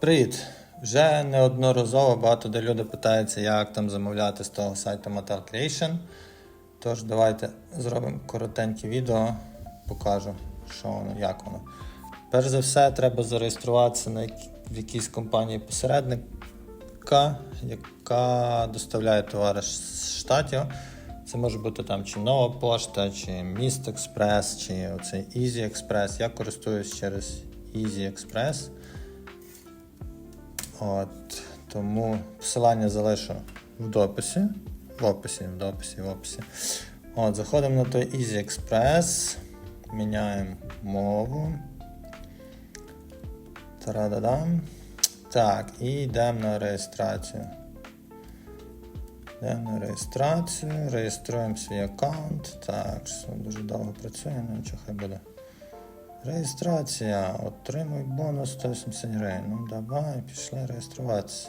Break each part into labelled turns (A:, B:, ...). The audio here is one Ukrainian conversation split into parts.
A: Привіт! Вже неодноразово багато де люди питаються, як там замовляти з того сайту Mattel Creation. Тож давайте зробимо коротеньке відео, покажу, що воно, як воно. Перш за все, треба зареєструватися на в якійсь компанії посередника, яка доставляє товари з штатів. Це може бути там чи Нова Пошта, чи Міст Експрес, чи оцей Easy Express. Я користуюсь через Easy Express. От, тому посилання залишу в дописі. В описі, в дописі, в описі. От, заходимо на той Easy Express, міняємо мову. Тарададам. Так, і йдемо на реєстрацію. Йдемо на реєстрацію, реєструємо свій аккаунт. Так, що дуже довго працює, ну нічого хай буде. Реєстрація. Отримуй бонус 180 гривень. Ну давай, пішли реєструватися.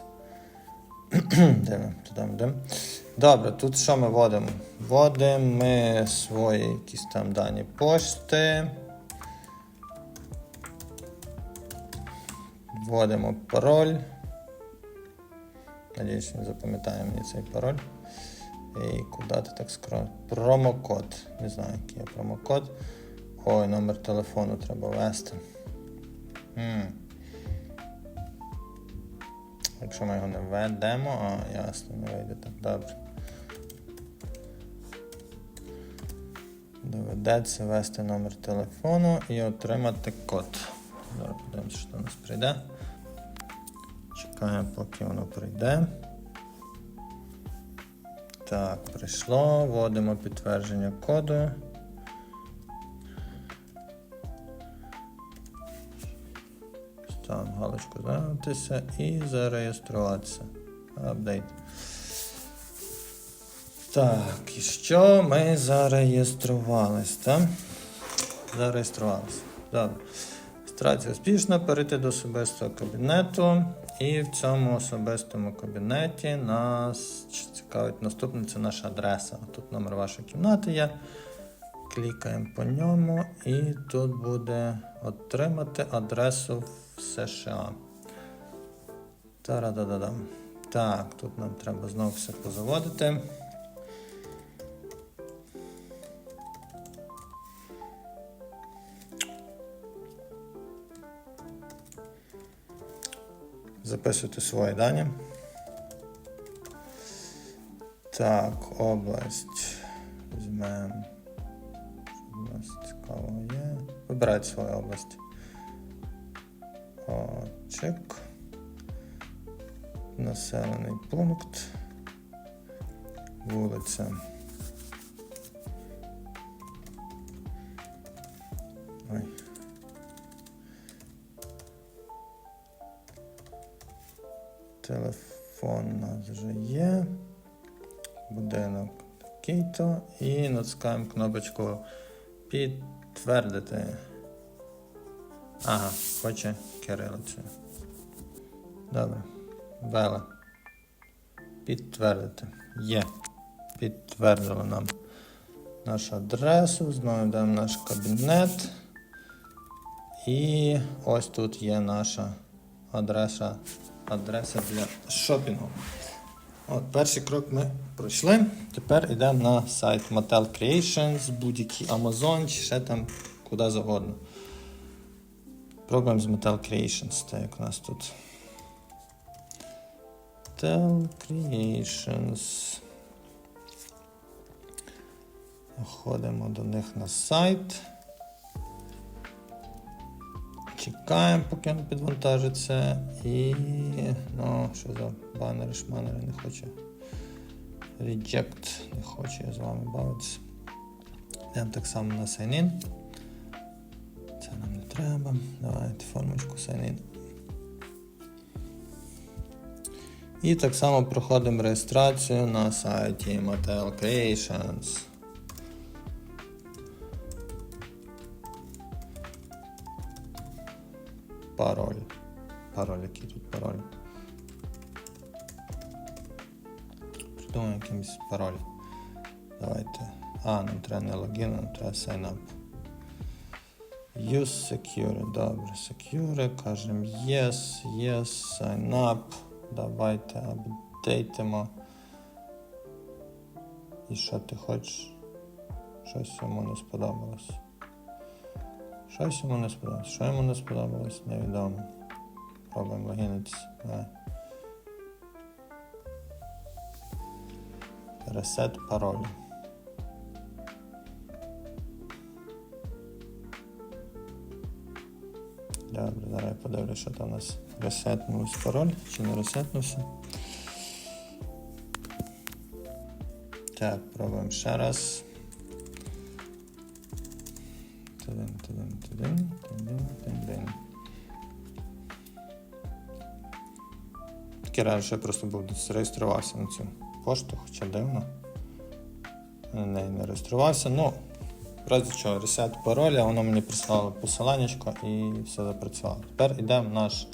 A: Дивимо, туди йдемо. Добре, тут що ми вводимо? Вводимо ми свої якісь там дані пошти. Вводимо пароль. Надіюсь, він запам'ятає мені цей пароль. І куди ти так скро? Промокод. Не знаю, який є промокод. Ой, номер телефону треба ввести. Якщо ми його не введемо, а ясно, не вийде так добре. Доведеться ввести номер телефону і отримати код. Зараз подивимося, що до нас прийде. Чекаємо, поки воно прийде. Так, прийшло. Вводимо підтвердження коду. Ставимо галочку «Знайомитися» і зареєструватися. Апдейт. Так, і що ми зареєструвались, так? Зареєструвалися. Добре. Реєстрація успішна. Перейти до особистого кабінету. І в цьому особистому кабінеті нас цікавить наступне це наша адреса. Тут номер вашої кімнати є. Клікаємо по ньому, і тут буде отримати адресу США. Тарадададам. Так, тут нам треба знову все позаводити. Записуйте свої дані. Так, область. Візьмемо. Що у нас цікавого є. Вибирайте свою область. Чек. Населений пункт. Вулиця. Ой. Телефон у нас вже є. Будинок такий-то. І натискаємо кнопочку підтвердити. Ага, хоче кирилицею. Добре. Вела. Підтвердити. Є. Підтвердило нам нашу адресу. Знову в наш кабінет. І ось тут є наша адреса, адреса для шопінгу. От, перший крок ми пройшли. Тепер йдемо на сайт Mattel Creations, будь-який Amazon чи ще там куди завгодно. З Mattel Creations, так як у нас тут. Mattel Creations. Заходимо до них на сайт. Чекаємо, поки він підвантажиться. І. Ну, що за банери, шманери не хоче. Reject, не хочу я з вами бавитися. Йдемо так само на sign in. Треба. Давайте формочку sign in. І так само проходимо реєстрацію на сайті Mattel Creations. Пароль. Пароль, який тут пароль? Придумаємо якийсь пароль. Давайте. А, нам треба не логін, нам треба sign. Use secure. Добре, secure. Кажемо yes, yes, sign up. Давайте апдейтимо. І що ти хочеш? Щось йому не сподобалось. Щось йому не сподобалось. Що йому не сподобалось, невідомо. Пробуємо логінитися. Ресет паролю. Добре, я подивлюся, що там у нас ресетнувся пароль чи не ресетнувся. Так, пробуємо ще раз. Тидин, тидин, тидин, тидин, тидин. Таке що я просто був зареєструвався на цю пошту, хоча дивно. На не реєструвався. Ну, в разі чого, ресет пароля, воно мені прислало посиланнячко і все запрацювало. Тепер йдемо в наш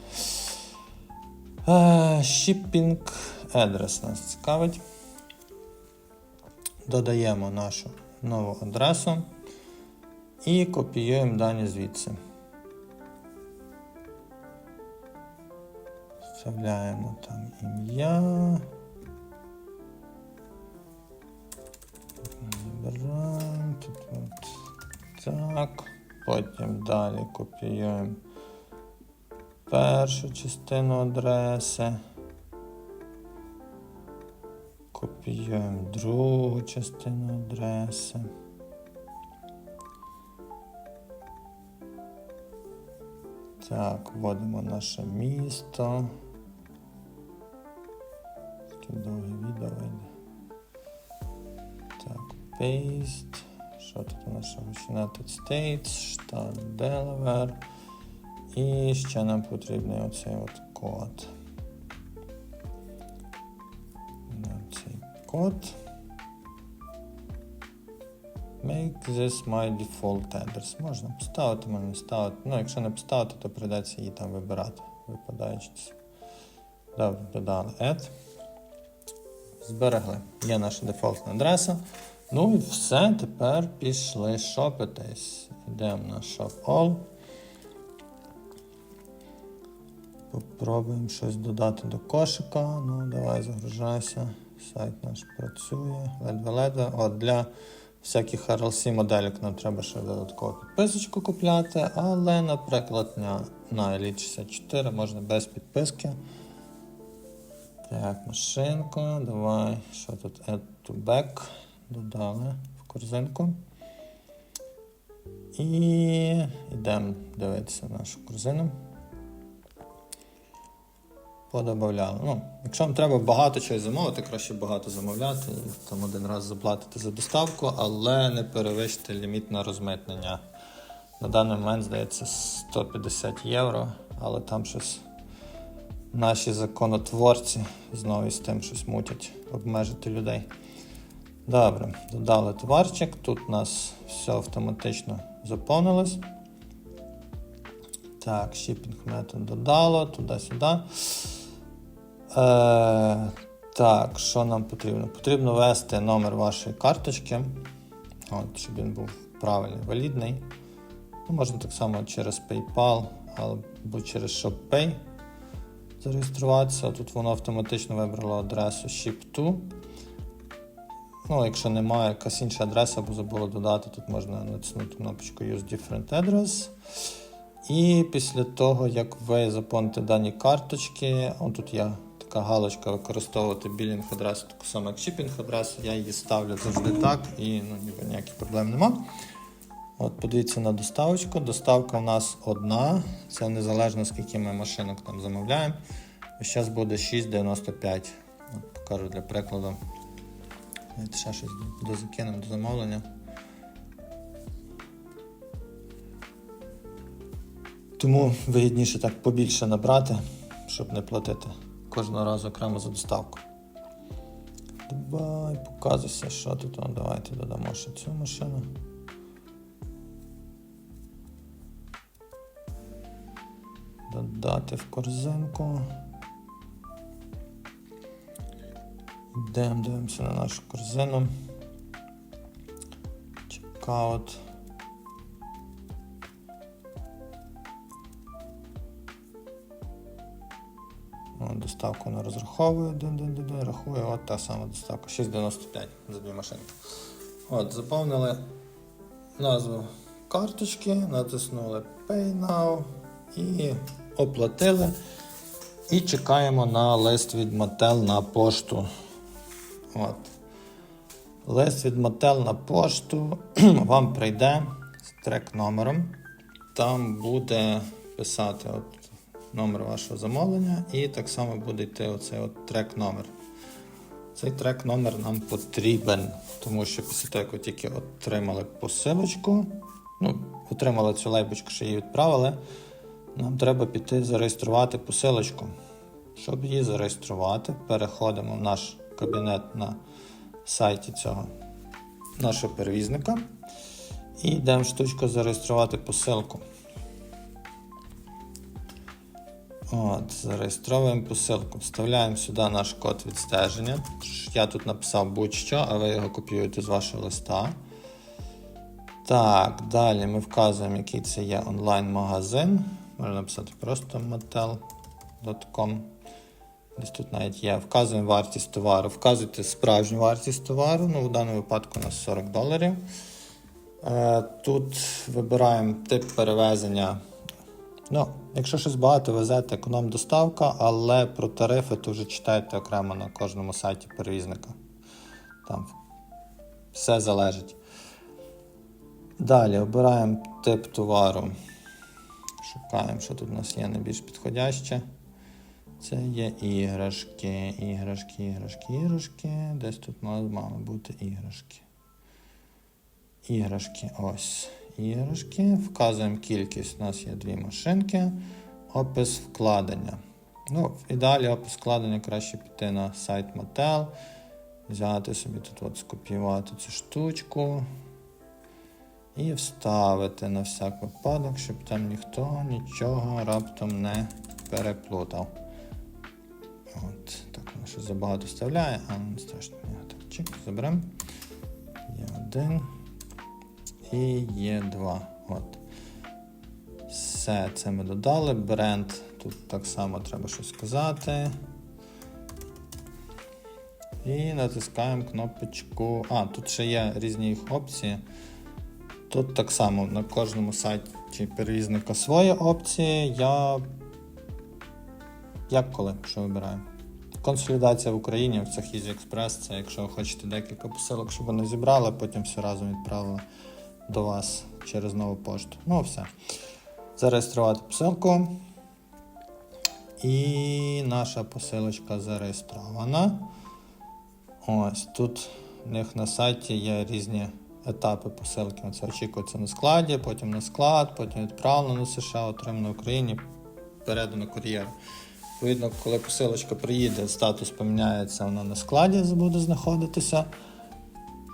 A: е, shipping address нас цікавить. Додаємо нашу нову адресу і копіюємо дані звідси. Вставляємо там ім'я. Так. Потім далі копіюємо першу частину адреси. Копіюємо другу частину адреси. Так, вводимо наше місто. Таке довге відео вийде. Так, paste. Що тут у нас? United States, штат Delaware. І ще нам потрібний оцей от код. Цей код. Make this my default address. Можна поставити, можна не ставити. Ну, якщо не поставити, то прийдеться її там вибирати. Випадаючи. Добре, додали add. Зберегли. Є наша дефолтна адреса. Ну і все, тепер пішли шопитись. Йдемо на All. Попробуємо щось додати до кошика. Ну, давай загружайся. Сайт наш працює. Ледве-ледве. От для всяких RLC моделек нам треба ще додаткову підписочку купляти, але, наприклад, на, на Elite 64 можна без підписки. Так, машинка, давай, що тут Add to back. Додали в корзинку. І йдемо дивитися нашу корзину. Подобавляли. Ну, якщо вам треба багато чогось замовити, краще багато замовляти і там один раз заплатити за доставку, але не перевищити ліміт на розмитнення. На даний момент, здається, 150 євро, але там щось наші законотворці знову з тим щось мутять обмежити людей. Добре, додали товарчик. Тут у нас все автоматично заповнилось. Так, shipping метод додало, туди-сюди. Е, Так, що нам потрібно? Потрібно ввести номер вашої карточки, от, щоб він був правильний, валідний. Ну, Можна так само через PayPal або через ShopPay зареєструватися. Тут воно автоматично вибрало адресу ShipTo. Ну, якщо немає якась інша адреса, або забуло додати, тут можна натиснути кнопочку Use Different Address. І після того, як ви заповните дані карточки, тут є така галочка використовувати білінг адресу, таку саму як чіпінг адресу, я її ставлю завжди так і ну, ніби ніяких проблем нема. От Подивіться на доставочку. Доставка у нас одна, це незалежно скільки ми машинок там замовляємо. Зараз буде 6,95. От Покажу для прикладу. Ще щось дозакинемо до замовлення. Тому вигідніше так побільше набрати, щоб не платити кожного разу окремо за доставку. Давай, показуйся, що тут. О, давайте додамо ще цю машину. Додати в корзинку. Йдемо, дивимося на нашу корзину. Чекаут. Доставку не розраховує, рахує от та сама доставка 695 за дві машинки. От, Заповнили назву карточки, натиснули Pay Now і оплатили. І чекаємо на лист від Мотел на пошту. От. Лист від Mattel на пошту вам прийде з трек номером. Там буде писати от номер вашого замовлення, і так само буде йти оцей от трек номер. Цей трек номер нам потрібен, тому що після того, як ви тільки отримали посилочку, ну, отримали цю лейбочку, що її відправили, нам треба піти зареєструвати посилочку. Щоб її зареєструвати, переходимо в наш кабінет на сайті цього нашого перевізника і йдемо в штучку зареєструвати посилку. От, зареєстровуємо посилку. Вставляємо сюди наш код відстеження. Я тут написав будь-що, а ви його копіюєте з вашого листа. Так, далі ми вказуємо, який це є онлайн-магазин. Можна написати просто mattel.com. Десь тут навіть є. Вказуємо вартість товару. Вказуйте справжню вартість товару. Ну, в даному випадку у нас 40 доларів. Е, Тут вибираємо тип перевезення. Ну, якщо щось багато везете, економ доставка, але про тарифи то вже читайте окремо на кожному сайті перевізника. Там все залежить. Далі обираємо тип товару. Шукаємо, що тут у нас є найбільш підходяще. Це є іграшки, іграшки, іграшки, іграшки. Десь тут мали бути іграшки. Іграшки, ось. Іграшки. Вказуємо кількість. У нас є дві машинки. Опис вкладення. Ну, в ідеалі опис вкладення краще піти на сайт Mattel. Взяти собі тут от скопіювати цю штучку. І вставити на всяк випадок, щоб там ніхто нічого раптом не переплутав. От, так, воно щось забагато вставляє, а не страшно. Так, чик, заберемо. Є один. І є два. От. Все, це ми додали. Бренд. Тут так само треба щось сказати. І натискаємо кнопочку. А, тут ще є різні опції. Тут так само на кожному сайті перевізника свої опції. Я. Як коли, що вибираю? Консолідація в Україні в цих Easy Express, це якщо ви хочете декілька посилок, щоб вони зібрали, потім все разом відправили до вас через нову пошту. Ну, все. Зареєструвати посилку. І наша посилочка зареєстрована. Ось тут у них на сайті є різні етапи посилки. Це очікується на складі, потім на склад, потім відправлено на США, отримано в Україні, передано кур'єру. Відповідно, коли посилочка приїде, статус поміняється, вона на складі буде знаходитися.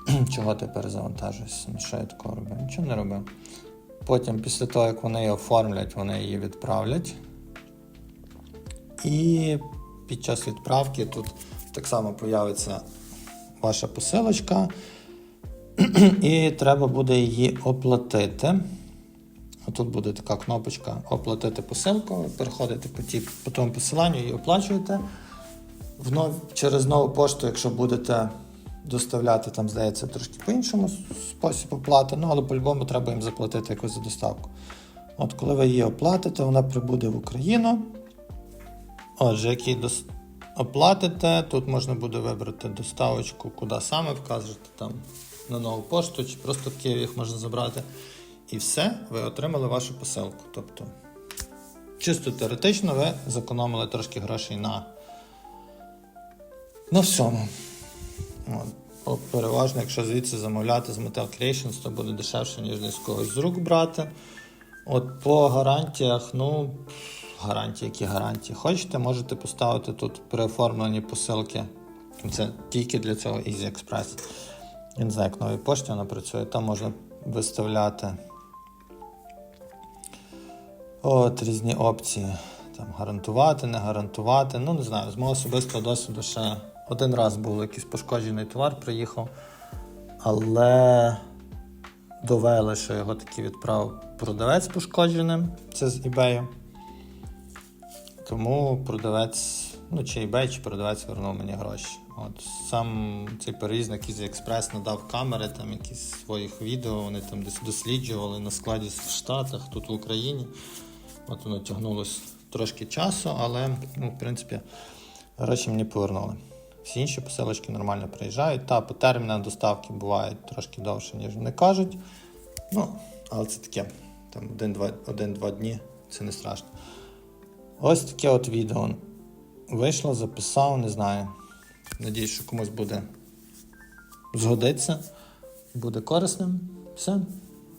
A: Чого тепер завантажуєшся? Ну, Що я такого робив? Нічого не робив. Потім, після того, як вони її оформлять, вони її відправлять. І під час відправки тут так само появиться ваша посилочка, і треба буде її оплатити. Тут буде така кнопочка Оплатити посилку. Переходите по, ті, по тому посиланню і оплачуєте. В. Через нову пошту, якщо будете доставляти, там, здається, трошки по-іншому спосіб оплати, ну але по-любому треба їм заплатити якусь за доставку. От коли ви її оплатите, вона прибуде в Україну. Отже, як її дос... оплатите, тут можна буде вибрати доставочку, куди саме вказувати там на нову пошту, чи просто в Києві їх можна забрати. І все, ви отримали вашу посилку. Тобто, чисто теоретично, ви зекономили трошки грошей на, на всьому. От. Переважно, якщо звідси замовляти з Metal Creations, то буде дешевше, ніж десь когось з рук брати. От по гарантіях, ну, гарантії, які гарантії хочете, можете поставити тут при посилки. Це тільки для цього Easy Express. Я не знаю, як новій пошті вона працює, там можна виставляти от різні опції. Там гарантувати, не гарантувати. Ну, не знаю, з мого особистого досвіду ще один раз був якийсь пошкоджений товар, приїхав, але довели, що його таки відправив продавець пошкодженим, це з eBay. Тому продавець ну, чи eBay, чи продавець вернув мені гроші. От сам цей перевізник із Експрес надав камери, там якісь своїх відео, вони там десь досліджували на складі в Штатах, тут в Україні. От воно тягнулося трошки часу, але ну, в принципі гроші мені повернули. Всі інші посилочки нормально приїжджають. Та по термінам доставки бувають трошки довше, ніж вони кажуть. Ну, але це таке. Там один-два дні, це не страшно. Ось таке от відео. Вийшло, записав, не знаю. Надіюсь, що комусь буде згодиться, буде корисним. Все.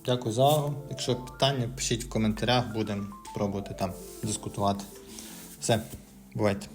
A: Дякую за увагу. Якщо питання, пишіть в коментарях, будемо пробувати там дискутувати. Все, бувайте.